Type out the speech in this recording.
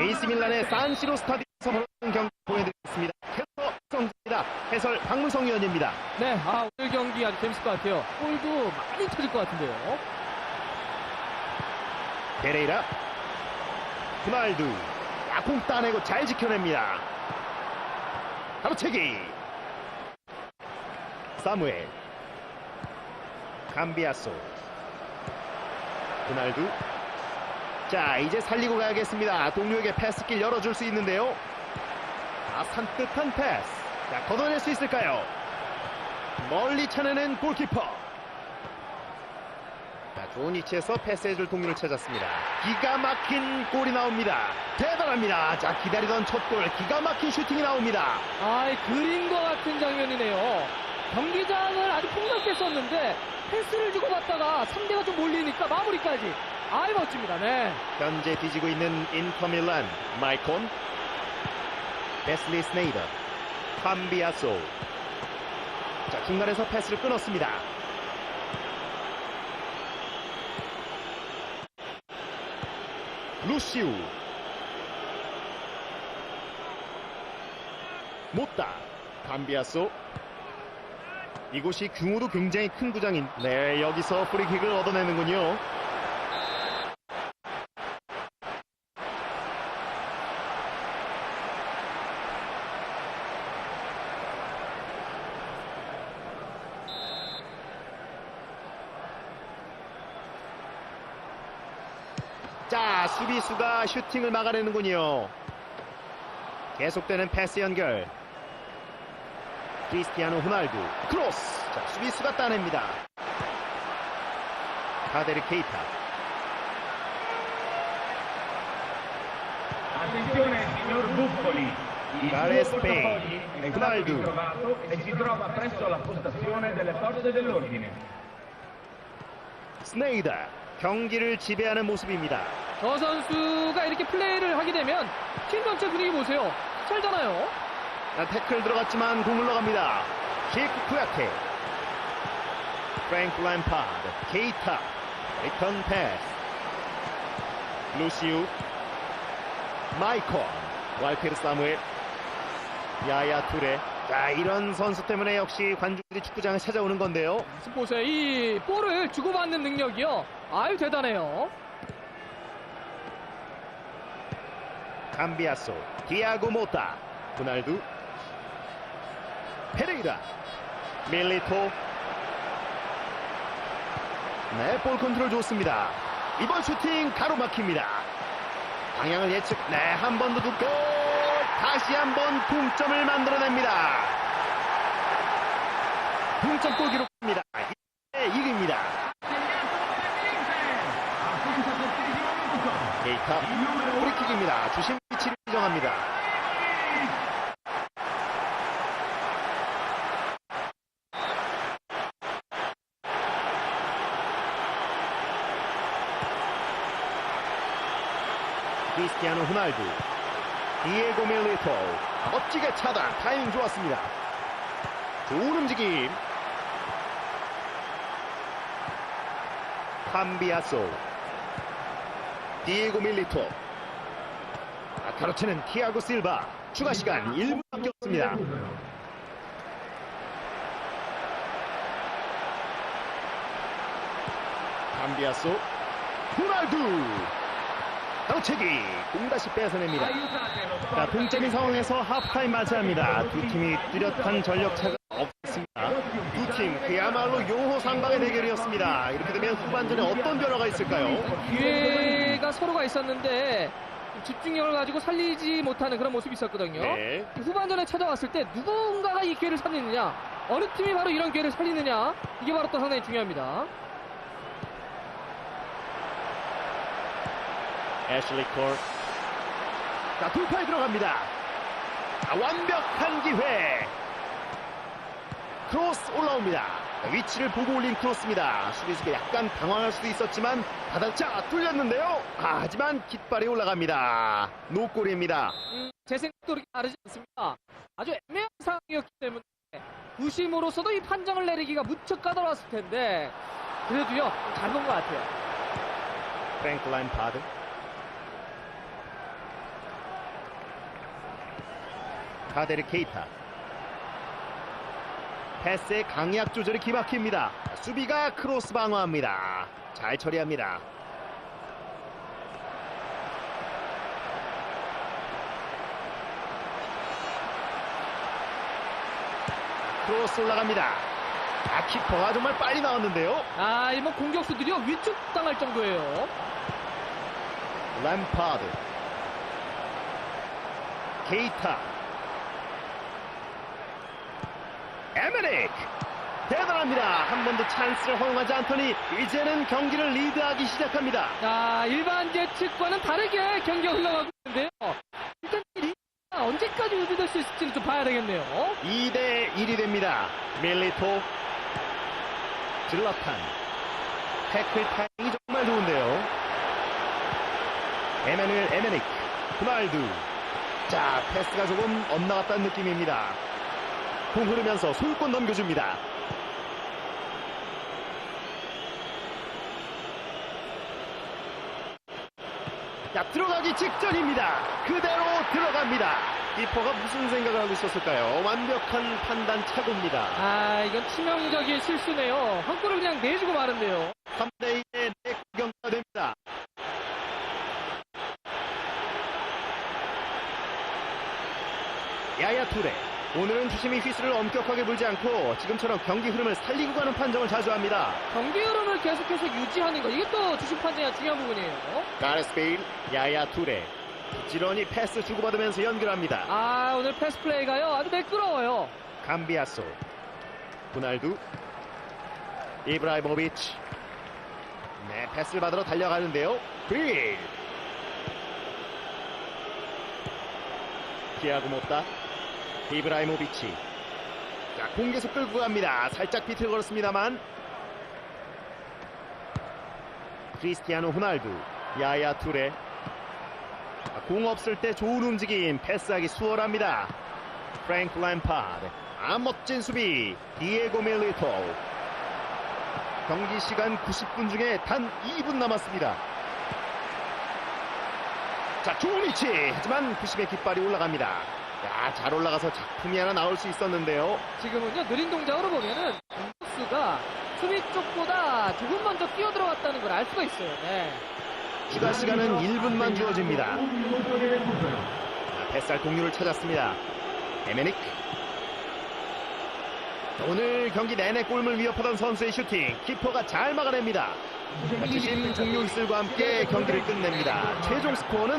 에이스 밀란의 산시로 스타디움에서 벌어진 경기 보여드리겠습니다. 캐스터 성입니다 해설 박문성 위원입니다. 네, 아, 오늘 경기 아주 재밌을 것 같아요. 골도 많이 터질 것 같은데요. 베레이라 후날두 야공 따내고 잘 지켜냅니다. 가로채기 사무엘 감비아소 후날두 자 이제 살리고 가야겠습니다. 동료에게 패스길 열어줄 수 있는데요. 아 산뜻한 패스 자 걷어낼 수 있을까요? 멀리 차내는 골키퍼 자, 좋은 위치에서 패스해줄 동료를 찾았습니다. 기가 막힌 골이 나옵니다. 대단합니다. 자, 기다리던 첫 골, 기가 막힌 슈팅이 나옵니다. 아, 그림과 같은 장면이네요. 경기장을 아주 폭넓게 썼는데 패스를 주고 받다가 상대가 좀 몰리니까 마무리까지. 아이 멋집니다. 네. 현재 뒤지고 있는 인터밀란, 마이콘, 베슬리 스네이더, 팜비아소. 자, 중간에서 패스를 끊었습니다. 루시우. 못다. 팜비아소. 이곳이 규모도 굉장히 큰 구장인 네 여기서 프리킥을 얻어내는군요 자 수비수가 슈팅을 막아내는군요 계속되는 패스 연결 크리스티아노 호날두 크로스 자 수비수가 따냅니다 카데리 케이타 è stato Ronaldo. ritrovato e si trova presso la postazione delle forze dell'ordine. 스네이더 경기를 지배하는 모습입니다 저 선수가 이렇게 플레이를 하게 되면 팀 전체 분위기 보세요. 살잖아요. 자, 태클 들어갔지만 공 흘러갑니다 킥 쿠야테 프랭크 램파드 케이타 리턴 패스 루시우 마이콘 왈테르 사무엘 야야 투레 자 이런 선수 때문에 역시 관중들이 축구장에 찾아오는 건데요 보세요. 이 볼을 주고받는 능력이요. 아유, 대단해요. 감비아소 디아고 모타 호날두 페레이라 밀리토. 네 볼 컨트롤 좋습니다. 이번 슈팅 가로막힙니다. 방향을 예측 네 한 번더 두고 다시 한 번 동점을 만들어냅니다. 동점골 기록입니다. 네, 이깁니다. 케이타 프리킥입니다. 주심 위치를 정합니다. 크리스티아노 호날두 디에고 밀리토 멋지게 차단 타이밍 좋았습니다. 좋은 움직임. 팜비아소 디에고 밀리토. 아, 가로채는 티아고 실바 추가 시간 1분밖에 없습니다 팜비아소 호날두 가로채기 공 다시 뺏어냅니다 자, 동점인 상황에서 하프타임 맞이합니다. 두 팀이 뚜렷한 전력 차가 없습니다. 두 팀 그야말로 용호상방의 대결이었습니다. 이렇게 되면 후반전에 어떤 변화가 있을까요? 기회가 서로가 있었는데 집중력을 가지고 살리지 못하는 그런 모습이 있었거든요. 네. 후반전에 찾아왔을 때 누군가가 이 기회를 살리느냐, 어느 팀이 바로 이런 기회를 살리느냐, 이게 바로 또 상당히 중요합니다. 애슐리 콜. 자, 돌파에 들어갑니다. 자, 완벽한 기회. 크로스 올라옵니다. 위치를 보고 올린 크로스입니다. 수비수가 약간 당황할 수도 있었지만 바닥차 뚫렸는데요. 아, 하지만 깃발이 올라갑니다. 노골입니다. 음, 제 생각도 그렇게 다르지 않습니다. 아주 애매한 상황이었기 때문에 부심으로서도 이 판정을 내리기가 무척 까다로웠을 텐데 그래도요 잘 본 것 같아요. 뱅클라인 파드. 카데르 케이타 패스의 강약 조절이 기막힙니다. 수비가 크로스 방어합니다. 잘 처리합니다. 크로스 올라갑니다. 아, 키퍼가 정말 빨리 나왔는데요. 아, 이번 공격수들이요. 위축 당할 정도예요. 램파드 케이타 에메릭 대단합니다. 한 번도 찬스를 허용하지 않더니 이제는 경기를 리드하기 시작합니다. 자, 일반 예측과는 다르게 경기가 흘러가고 있는데요. 일단 이 리그가 언제까지 유지될 수 있을지는 좀 봐야 되겠네요. 2대 1이 됩니다. 밀리토 질러탄. 태클 타이밍이 정말 좋은데요. 에메누엘 에메릭 후날두. 자 패스가 조금 엇나갔다는 느낌입니다 공 흐르면서 손권 넘겨줍니다 자 들어가기 직전입니다 그대로 들어갑니다 키퍼가 무슨 생각을 하고 있었을까요 완벽한 판단 착오입니다 아, 이건 치명적인 실수네요. 한 골을 그냥 내주고 마는데요. 3대2의 내구경기가 됩니다. 야야 투레. 오늘은 주심이 휘슬을 엄격하게 불지 않고 지금처럼 경기 흐름을 살리고 가는 판정을 자주 합니다. 경기 흐름을 계속해서 유지하는 거. 이게 또 주심 판정이 중요한 부분이에요. 가레스 베일, 야야 투레. 부지런히 패스 주고받으면서 연결합니다. 아, 오늘 패스 플레이가요. 아주 매끄러워요. 감비아소. 호날두. 이브라이모비치. 네, 패스를 받으러 달려가는데요. 빌. 피하고 못다. 이브라이모비치. 자, 공개수 끌고 갑니다. 살짝 비틀거렸습니다만. 크리스티아노 호날두. 야야 투레. 자, 공 없을 때 좋은 움직임. 패스하기 수월합니다. 프랭크 램파드. 아 멋진 수비 디에고 밀리토 경기 시간 90분 중에 단 2분 남았습니다 자 좋은 위치 하지만 부심의 깃발이 올라갑니다 야 잘 올라가서 작품이 하나 나올 수 있었는데요 지금은요, 느린 동작으로 보면은 공격수가 수비 쪽보다 조금 먼저 뛰어들어갔다는 걸 알 수가 있어요. 네. 추가 시간은 1분만 주어집니다 자, 뱃살 동료를 찾았습니다 에메닉 오늘 경기 내내 골을 위협하던 선수의 슈팅 키퍼가 잘 막아냅니다 종료 휘슬과 함께 경기를 끝냅니다 최종 스코어는